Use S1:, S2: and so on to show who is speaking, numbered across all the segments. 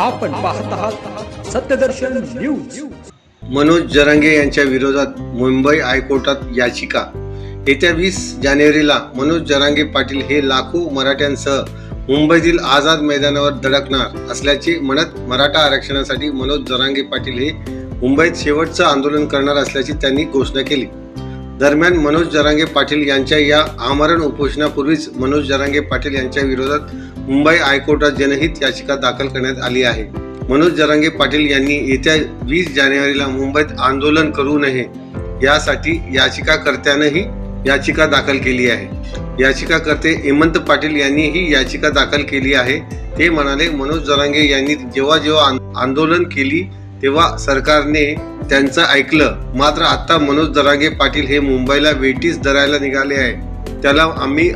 S1: आपण पाहत आहात सत्यदर्शन न्यूज.
S2: मनोज जरांगे यांच्या विरोधात मुंबई हायकोर्टात याचिका. येत्या वीस जानेवारीला मनोज जरांगे पाटील हे लाखो मराठ्यांसह मुंबईतील आझाद मैदानावर धडकणार असल्याचे म्हणत मराठा आरक्षणासाठी मनोज जरांगे पाटील हे मुंबईत शेवटचं आंदोलन करणार असल्याची त्यांनी घोषणा केली. दरम्यान मनोज जरांगे पाटील यांच्या या आमरण उपोषणापूर्वीच मनोज जरांगे पाटील यांच्या विरोधात मुंबई हायकोर्टात जनहित याचिका दाखल करण्यात आली आहे. मनोज जरांगे पाटील यांनी येत्या वीस जानेवारीला मुंबईत आंदोलन करू नये यासाठी याचिकाकर्त्यानंही याचिका दाखल केली आहे. याचिकाकर्ते हेमंत पाटील यांनी ही याचिका दाखल केली आहे. ते म्हणाले मनोज जरांगे यांनी जेव्हा जेव्हा आंदोलन केली तेव्हा सरकारने त्यांचं ऐकलं. मात्र आता मनोज जरांगे पाटील हे मुंबईला वेटीस धरायला निघाले आहे त्याला आम्ही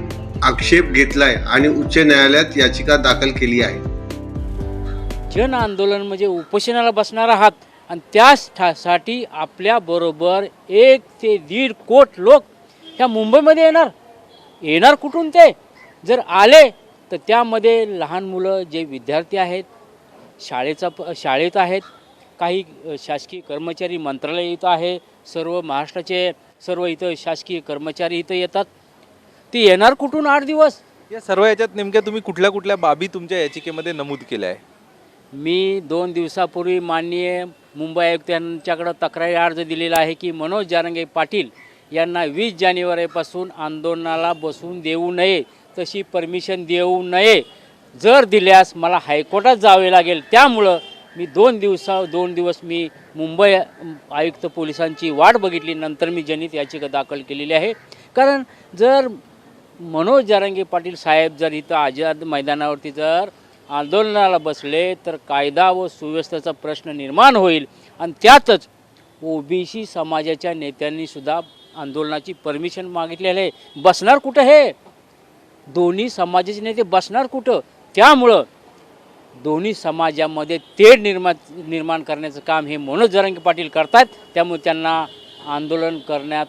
S2: आक्षेप घेतलाय आणि उच्च न्यायालयात याचिका दाखल केली आहे.
S3: जन आंदोलन म्हणजे उपोषणाला बसणार आहात आणि त्यासाठी आपल्याबरोबर एक ते दीड कोट लोक ह्या मुंबईमध्ये येणार. येणार कुठून ते? जर आले तर त्यामध्ये लहान मुलं जे विद्यार्थी आहेत शाळेचा प शाळेत आहेत काही शासकीय कर्मचारी मंत्रालय इथं आहे सर्व महाराष्ट्राचे सर्व इथं शासकीय कर्मचारी इथं येतात. ते येणार कुठून आठ दिवस?
S4: या सर्व याच्यात नेमक्या तुम्ही कुठल्या कुठल्या बाबी तुमच्या याचिकेमध्ये नमूद केल्या आहे
S3: मी दोन दिवसापूर्वी माननीय मुंबई आयुक्त यांच्याकडं तक्रारी अर्ज दिलेला आहे की मनोज जारंगे पाटील यांना वीस जानेवारीपासून आंदोलनाला बसवून देऊ नये तशी परमिशन देऊ नये. जर दिल्यास मला हायकोर्टात जावे लागेल. त्यामुळं मी दोन दिवसा दोन दिवस मी मुंबई आयुक्त पोलिसांची वाट बघितली. नंतर मी जनित याचिका दाखल केलेली आहे. कारण जर मनोज जारंगे पाटील साहेब जर इथं आझाद मैदानावरती जर आंदोलनाला बसले तर कायदा व सुव्यवस्थेचा प्रश्न निर्माण होईल. आणि त्यातच ओबीसी समाजाच्या नेत्यांनी सुद्धा आंदोलनाची परमिशन मागितलेली आहे. बसणार कुठं हे? दोन्ही समाजाचे नेते बसणार कुठं? त्यामुळं दोन्ही समाजामध्ये तेढ निर्मा निर्माण करण्याचं काम हे मनोज जरंगे पाटील करतात त्यामुळे त्यांना आंदोलन करण्यात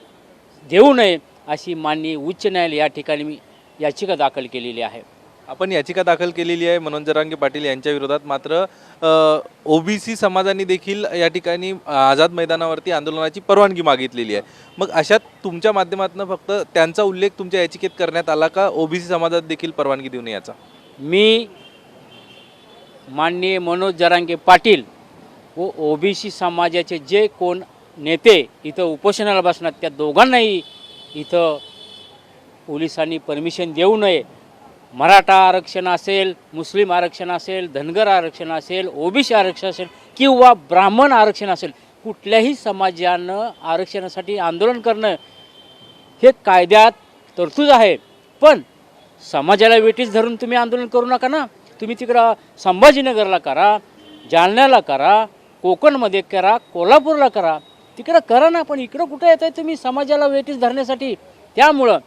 S3: देऊ नये. अशी माननीय उच्च न्यायालय या ठिकाणी मी याचिका दाखल केलेली आहे.
S4: आपण याचिका दाखल केलेली आहे मनोज जरांगे पाटील यांच्या विरोधात. मात्र ओबीसी समाजाने देखील या ठिकाणी आझाद मैदानावरती आंदोलनाची परवानगी मागितलेली आहे. मग अशात तुमच्या माध्यमातून फक्त त्यांचा उल्लेख तुमच्या याचिकेत करण्यात आला का? ओबीसी समाजात देखील परवानगी देऊ नये याचा?
S3: मी माननीय मनोज जरांगे पाटील व ओबीसी समाजाचे जे कोण नेते इथं उपोषणाला बसणार त्या दोघांनाही इथं पोलिसांनी परमिशन देऊ नये. मराठा आरक्षण असेल मुस्लिम आरक्षण असेल धनगर आरक्षण असेल ओबीसी आरक्षण असेल किंवा ब्राह्मण आरक्षण असेल कुठल्याही समाजानं आरक्षणासाठी आंदोलन करणं हे कायद्यात तरतूद आहे. पण समाजाला वेटीस धरून तुम्ही आंदोलन करू नका ना. तुम्ही तिकडं संभाजीनगरला करा जालन्याला करा कोकणमध्ये करा कोल्हापूरला करा. तिकडं करा ना पण इकडं कुठं येत आहे तुम्ही? समाजाला वेटीस धरण्यासाठी. त्यामुळं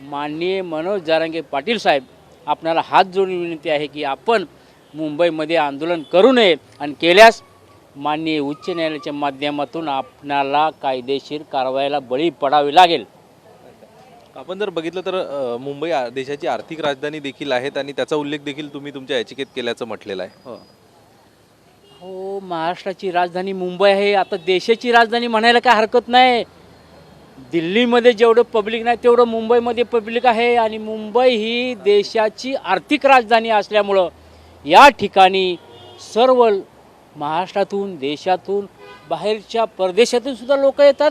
S3: माननीय मनोज जारांगे पाटील साहेब आपणाला हात जोडून विनंती आहे की आपण मुंबईमध्ये आंदोलन करू नये आणि केल्यास माननीय उच्च न्यायालयाच्या माध्यमातून आपणाला कायदेशीर कारवाईला बळी पडावे लागेल.
S4: आपण जर बघितलं तर मुंबई देशाची आर्थिक राजधानी देखील आहेत आणि त्याचा उल्लेख देखील तुम्ही तुमच्या याचिकेत केल्याचं म्हटलेलं आहे.
S3: हो. महाराष्ट्राची राजधानी मुंबई आहे. आता देशाची राजधानी म्हणायला काय हरकत नाही. दिल्लीमध्ये जेवढं पब्लिक नाही तेवढं मुंबईमध्ये पब्लिक आहे. आणि मुंबई ही देशाची आर्थिक राजधानी असल्यामुळं या ठिकाणी सर्व महाराष्ट्रातून देशातून बाहेरच्या परदेशातून सुद्धा लोक येतात.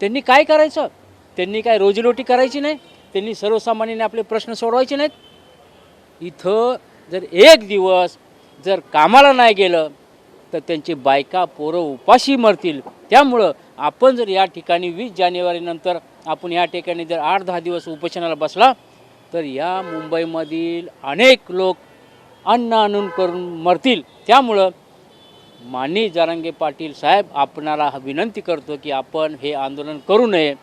S3: त्यांनी काय करायचं? त्यांनी काय रोजीरोटी करायची नाही? त्यांनी सर्वसामान्यांनी आपले प्रश्न सोडवायचे नाहीत? इथं जर एक दिवस जर कामाला नाही गेलं तर त्यांची बायका पोरं उपाशी मरतील. त्यामुळं आपण जर या ठिकाणी वीस जानेवारीनंतर आपण या ठिकाणी जर आठ दहा दिवस उपोषणाला बसला तर या मुंबईमधील अनेक लोक अन्न आणून करून मरतील. त्यामुळं माननीय जारांगे पाटील साहेब आपणाला विनंती करतो की आपण हे आंदोलन करू नये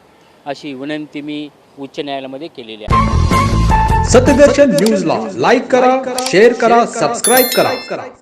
S3: अशी विनंती मी उच्च न्यायालयामध्ये केलेली आहे.
S1: सत्यदर्शन न्यूजला लाईक करा शेअर करा सबस्क्राईब करा.